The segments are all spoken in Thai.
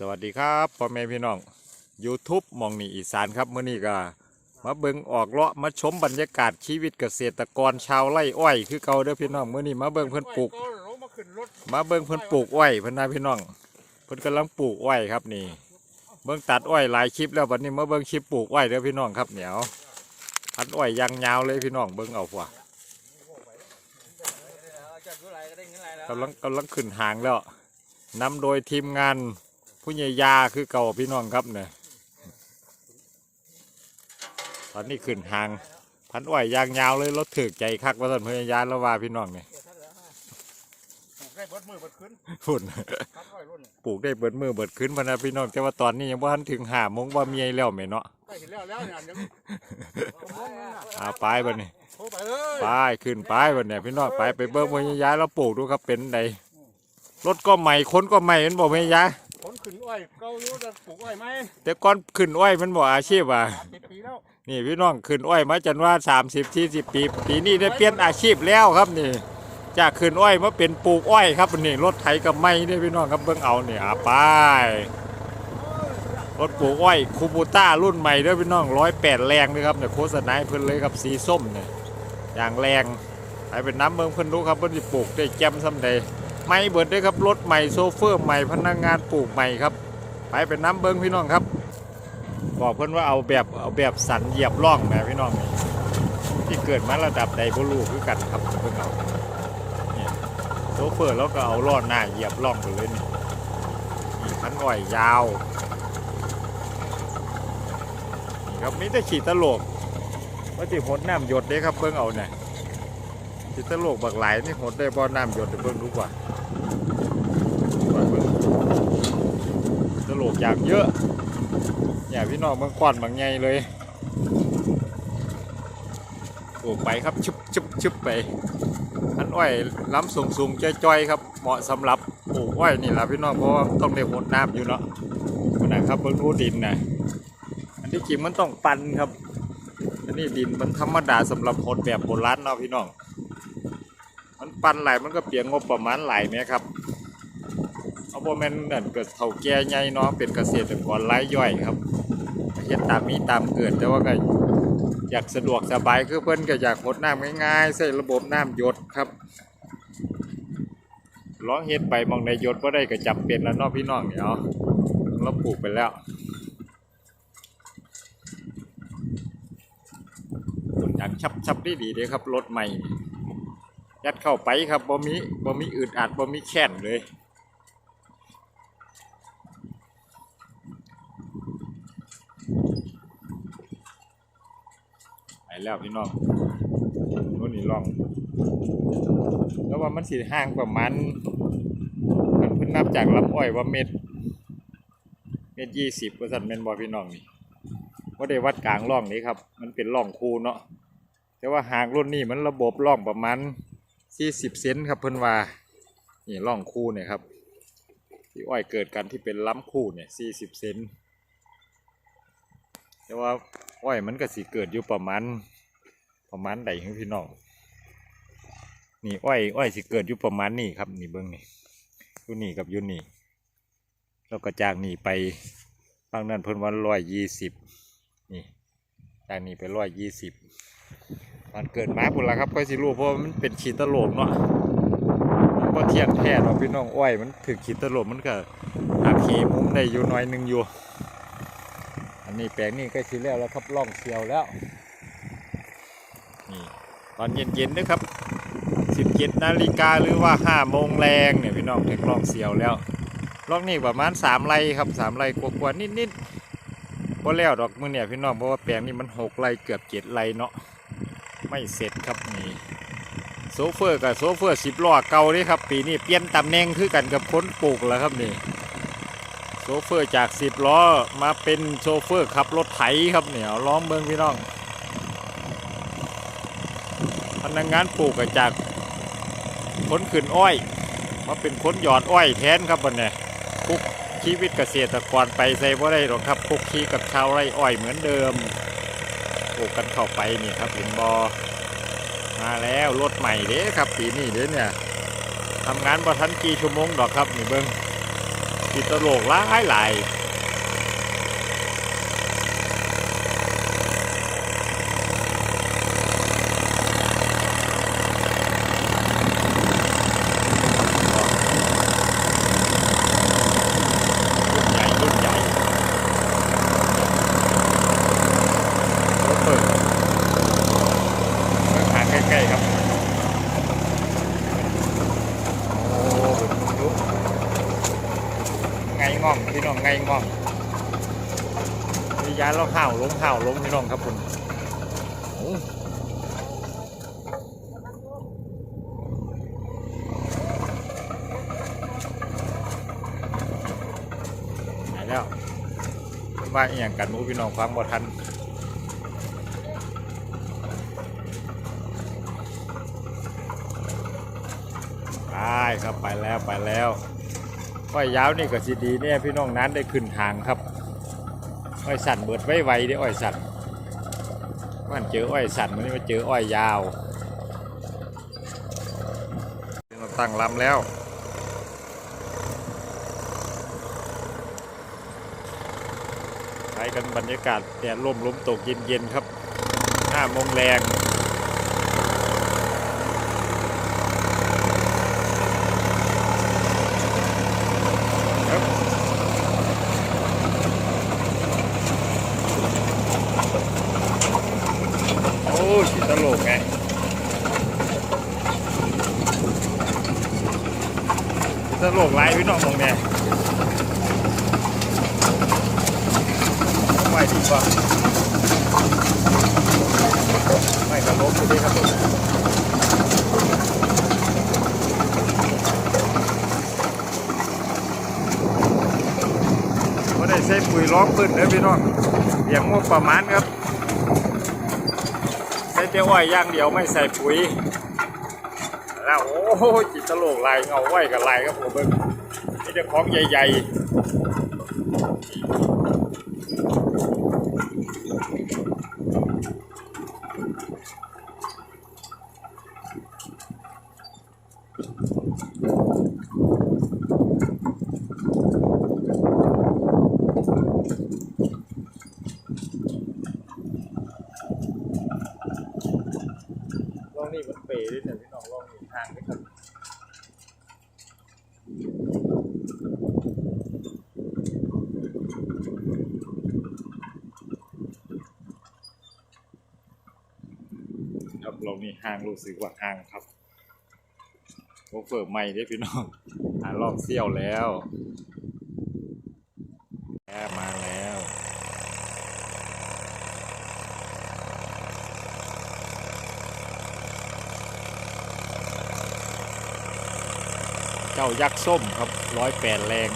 สวัสดีครับพ่อแม่พี่น้อง YouTube มองนี่อีสานครับเมื้อนี้ก็มาเบิงออกเลาะมาชมบรรยากาศชีวิตเกษตรกรชาวไร่อ้อยคือเก่าเด้อพี่น้องเมื้อนี้มาเบิงเพิ่นปลูก มาเบิงเพิ่นปลูกอ้อยเพิ่นนะพี่น้อง เพิ่นกำลังปลูกอ้อยครับนี่ เบิงตัดอ้อยหลายคลิปแล้วบัดนี้มาเบิงคลิปปลูกอ้อยเด้อพี่น้องครับเหนียวพันอ้อยยางยาวเลยพี่น้องเบิงเอาว่ะกำลังกำลังขึ้นหางแล้วนำโดยทีมงาน ผู้ใหญ่ยาคือเก่าพี่น้องครับเนี่ยตอนนี้ขึ้นหางพันอ้อยยางยาวเลยรถถือใจคักว่าท่านผู้ใหญ่ยาแล้วว่าพี่น้องเนี่ยได้เบิดมือเบิดขึ้นพุ่นพันร้อยรุ่นปลูกได้เบิดมือเบิดคืนพะนะพี่น้องแต่ว่าตอนนี้ยังบ่ทันถึงหาโมงว่าเมียแล้วแม่เนาะใกล้ถึงแล้วแล้วเนี่ยยังกระมองนั่นน่ะอาไปบัดนี้โทรไปเลยไปขึ้นไปบัดเนี่ยพี่น้องไปไปเบิ่งว่าย้ายแล้วปลูกดูครับเป็นไดรถก็ใหม่คนก็ใหม่มันบอกไม่ย้ายผ ลขึ้นอ้อยเก่าอยู่จะปลูกอ้อยไหมแต่ก่อนขึ้นอ้อยมันบ่อาชีพอะสามสิบปีแล้วนี่พี่น้องขึ้นอ้อยมาจนว่า 30 40 ปี ปีนี้ได้เปลี่ยนอาชีพแล้วครับนี่ จากขึ้นอ้อยมาเป็นปลูกอ้อยครับนี่รถไถกับไม้ได้อพี่น้องครับเบิ่งเอาเนี่ยอาไปรถปลูกอ้อยคูบูต้ารุ่นใหม่เด้วยพี่น้องร้อยแปดแรงเลยครับเนี่ยโฆษณาให้เพิ่นเลยครับสีส้มเนี่ยอย่างแรงไปเป็นน้ำเมืองเพิ่นรู้ครับเพิ่นสิปลูกได้แจ่มซ้ำใด ไม่เบิดได้ครับรถใหม่โซเฟอร์ใหม่พนักงานปลูกใหม่ครับ ไปเป็นน้ำเบิงพี่น้องครับ บอกเพิ่อนว่าเอาแบบเอาแบบสันเหยียบร่องแหมพี่น้องนี่ที่เกิดมาระดับใดบ่รู้คือกันครับเพิ่อนเอาโซเฟอร์แล้วก็เอาล้อหน้าเหยียบร่องไปเลยนี่นี่พันอ้อยยาวนี่ครับมีแต่ขีดตลกว่าจิหดน้ำหยดเด้ครับเบิ่งเอาเนี่ยขีดตลกบักหลายนี่หดได้บ่น้ำหยดเดี๋ยวเบิ่งดูกว่าเบิ่งตล กอย่างเยอะอย่าพี่น้องเบิ่งควันบางใหญ่เลยปลูกไปครับชุบชุบชุบไป อันอ้อยล้ำสูงสูงจ้อยๆครับ เหมาะสำหรับปลูกอ้อยนี่แหละพี่น้องเพราะว่าต้องได้หดน้ำอยู่เนาะนะครับเบิ่งดูดินนะอันที่จริงมันต้องปันครับ อันนี้ดินมันธรรมดาสำหรับคนแบบโบราณเนาะพี่น้อง มันปั่นหลมันก็เปลี่ยงงบประมาณไหลไหมครับ บแมนนั่นเกิดเท่าแก่ใหญ่เนาะเป็นเกษตรกรรายย่อยครับเฮ็ดตามมีตามเกิดแต่ว่าก็อยากสะดวกสบายคือเพิ่นก็อยากหดน้ำง่ายๆใส่ระบบน้ำหยดครับร้องเฮ็ดไปมองในหยดก็ได้ก็จำเป็นแล้วนาะพี่น้องเนี่ยเอาเราปลูกไปแล้วคนอยากชับชับได้ดีเลยครับรถใหม่ ยัดเข้าไปครับบ่มีบ่มีอึดอัดบ่มีแค้นเลย ไปแล้วพี่น้องนู่นนี่ลอง แล้วว่ามันสีห่างประมาณมันเพิ่นนับจากลำอ้อยว่าเม็ด เม็ดยี่สิบเปอร์เซ็นต์เม็นบอพี่น้องนี่ว่าได้วัดกลางร่องนี้ครับ มันเป็นร่องคูเนาะ แต่ว่าหางรุ่นนี้มันระบบร่องประมาณ40เซนครับเพิ่นว่า นี่ร่องคูเนี่ยครับ ที่อ้อยเกิดกันที่เป็นล้ำคูเนี่ย40เซนแต่ว่า อ้อยมันก็สิเกิดอยู่ประมาณประมาณใดของพี่น้องนี่อ้อยอ้อยสิเกิดอยู่ประมาณนี้ครับนี่เบิ้งนี่อยู่นี่กับอยู่นี่แล้วก็จากนี่ไปฝั่งนั้นเพิ่นว่าร้อยยี่สิบนี่จากนี้ไปร้อยยี่สิบมันเกิดมาพุ่นละครับก็สิรู้เพราะมันเป็นขีดตะโหลกเนาะมันก็เทียงแท้เนาะพี่น้องอ้อยมันถึงขีดตะโหลกมันก็อาเคมุมได้อยู่หน้อยหนึงอยู่ อันนี้แปลงนี้ก็สิแล้วแล้วครับล่องเสียวแล้วนี่ตอนเย็นๆนะครับ17นาฬิกาหรือว่า5โมงแรงเนี่ยพี่น้องถึงล่องเสียวแล้วล่องนี่ประมาณ3ไร่ครับ3ไร่กว่าๆนิดๆพอแล้วดอกมือเนี่ยพี่น้องเพราะว่าแปลงนี้มันหกไรเกือบเจ็ดไรเนาะไม่เสร็จครับนี่โซเฟอร์กับโซเฟอร์สิบล้อเก่าเด้ครับปีนี้เปลี่ยนตำแหน่งคือกันกับคนปลูกแล้วครับนี่ โซเฟอร์จากสิบล้อมาเป็นโซเฟอร์ขับรถไถครับเนี่ยเอาล้อมเมืองพี่น้อง พนักงานปลูกก็จากคนขึ้นอ้อย มาเป็นคนหยอดอ้อยแทนครับบันเนี่ยคุกชีวิตเกษตรกรไปใส่บ่ได้หรอกครับคุกคีกับชาวไร่อ้อยเหมือนเดิมปลูกกันเข้าไปนี่ครับเห็นบอมาแล้วรถใหม่เด้ครับปีนี้เด้เนี่ยทำงานบ่ทันกี่ชั่วโมงดอกครับนี่เบิ้ง ติดตลกหลายหลายรุ่นใหญ่รุ่นใหญ่รถเปิดเมืองหางใกล้ๆครับ โอ้เป็นลุกไง่องพี่น้องไงง่องมียาแล้วห่าวล้มห่าวล้มพี่น้องครับคุณหายแล้วเพิ่นว่าอหย่างกันมูพี่น้องฟังบ่ทันไปครับไปแล้วไปแล้ว อ้อยยาวนี่ก็สิดีเนี่ยพี่น้องนั้นได้ขึ้นทางครับอ้อยสั่นเบิดไว้ไวเด้อ้อยสั่นมันเจออ้อยสั่นมันนี่มาเจออ้อยยาวเราตั้งลำแล้วไปกันบรรยากาศแดดลมลมตกเย็นๆครับห้าโมงแรงครับโอ้ยสิตลกไงสิตลกไล่ พี่น้องมองเนี่ยไม่ดีกว่าไม่กระลบอยู่ดีครับผมก็ได้ใช้ปุ๋ยล้อมปืนเลยพี่น้องเลี้ยงงบประมาณครับ ใช้เตี้ยอ้อยอย่างเดียวไม่ใส่ปุ๋ยแล้วโอ้โหจิตตลกลายเงาไหวกับลายครับผมเบิ่ง นี่จะของใหญ่ๆลองนี่มันเป๋ด้วยเนี่ยพี่น้องลองนี่ทางด้วยครับครับลองนี่ หางรู้สึกว่าห่างครับโอเฟอร์ใหม่เด้พี่น้องหาลองเซี่ยวแล้วแอบมาแล้วเจ้ายักษ์ส้มครับร้อยแปดแรง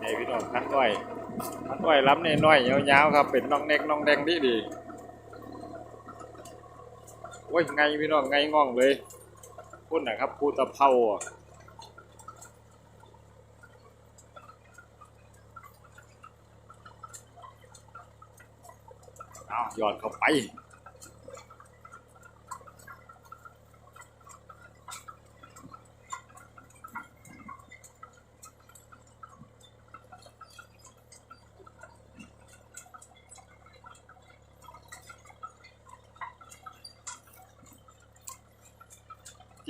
ใน พี่น้องพันอ้อยพันอ้อยล้ำในน้อยยาวๆครับ เป็นน้องเน็กน้องแดงดีดีโอ้ยไงพี่น้องไงง่องเลยพุ่นนะครับพูตะเภาอะเอาหยอดเข้าไป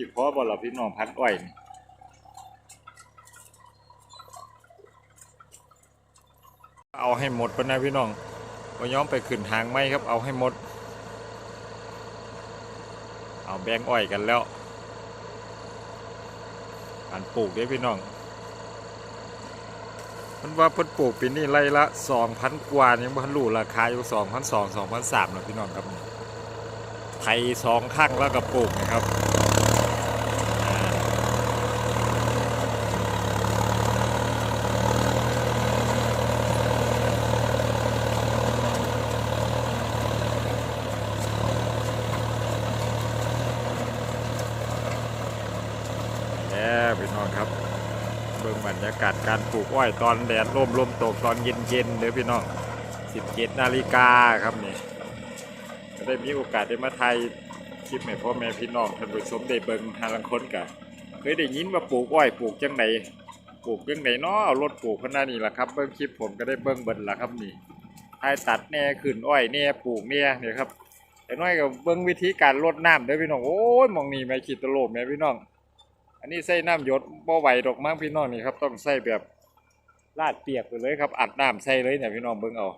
จีพอบอลพี่น้องพันอ้อยนี่เอาให้หมดปนะพี่น้องก็ย้อมไปขึ้นทางไหมครับ เอาให้หมด เอาแบงอ้อยกันแล้วอันปลูกเด้พี่น้อง มันว่าเพิ่นปลูกปีนี้ไร่ละสองพันกว่ายังบ่ทันรูราคาอยู่สองพันสองสองพันสามนะพี่น้องครับไทยสองข้างแล้วก็ปลูกนะครับ แล้วพี่น้องครับ เบิ่งบรรยากาศการปลูกอ้อยตอนแดดร่มลมตกตอนเย็นเย็นเด้อพี่น้อง17นาฬิกาครับนี่ก็ได้มีโอกาสได้มาไทยคลิปให้พ่อแม่พี่น้องท่านผู้ชมได้เบิ่งหาลังคนกะเคยได้ยินว่าปลูกอ้อยปลูกจังไดปลูกจังไดเนาะเอารถปลูกขนานี้ล่ะครับเบิ่งคลิปผมก็ได้เบิ่งเบิดล่ะครับนี่ไอ้ตัดแน่ขึ้นอ้อยแน่ปลูกแหน่เนี่ยครับแต่น้อยก็เบิ่งวิธีการรดน้ำเด้อพี่น้องโอ้ยมองนี่แม่คิดตะโลบแม่พี่น้อง อันนี้ใส่น้ำหยดบ่ไหวดอกมั้งพี่น้องนี่ครับ ต้องใส่แบบลาดเปียกไปเลยครับอัดน้ำใส่เลยเนี่ยพี่น้องเบิ่งเอา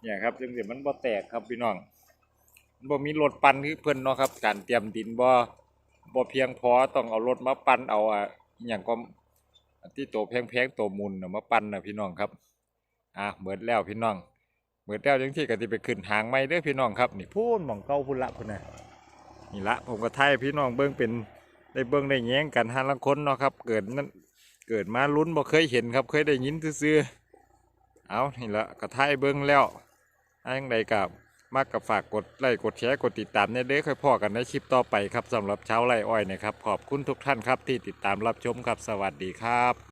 เนี่ยครับจังสิมันบ่แตกครับพี่น้องมันบ่มีรถปั่นคือเพิ่นเนาะครับ การเตรียมดินบ่บ่เพียงพอต้องเอารถมาปั่นเอาอะอย่างก็ที่โตแพงๆโตมุนน่ะมาปั่นน่ะพี่น้องครับ อะเบิดแล้วพี่น้องเบิดแล้วจังซี่ก็สิไปขึ้นหางใหม่เด้อพี่น้องครับ นี่พูนหม่องเก่าพุ่นละพุ่นน่ะนี่ละผมก็ไทยพี่น้องเบิ่งเป็น ได้เบิ่งได้แย้งกันหาลังคนเนาะครับ เกิดนั้นเกิดมาลุ้นบ่เคยเห็นครับ เคยได้ยินซื่อๆเอานี่ละกระทายเบิ้งแล้วอังใดกับมากกับฝากกดไลค์กดแชร์กดติดตามเนี่ยเด้อค่อยพอกันในคลิปต่อไปครับสำหรับเช้าไร่อ้อยนะครับขอบคุณทุกท่านครับที่ติดตามรับชมครับสวัสดีครับ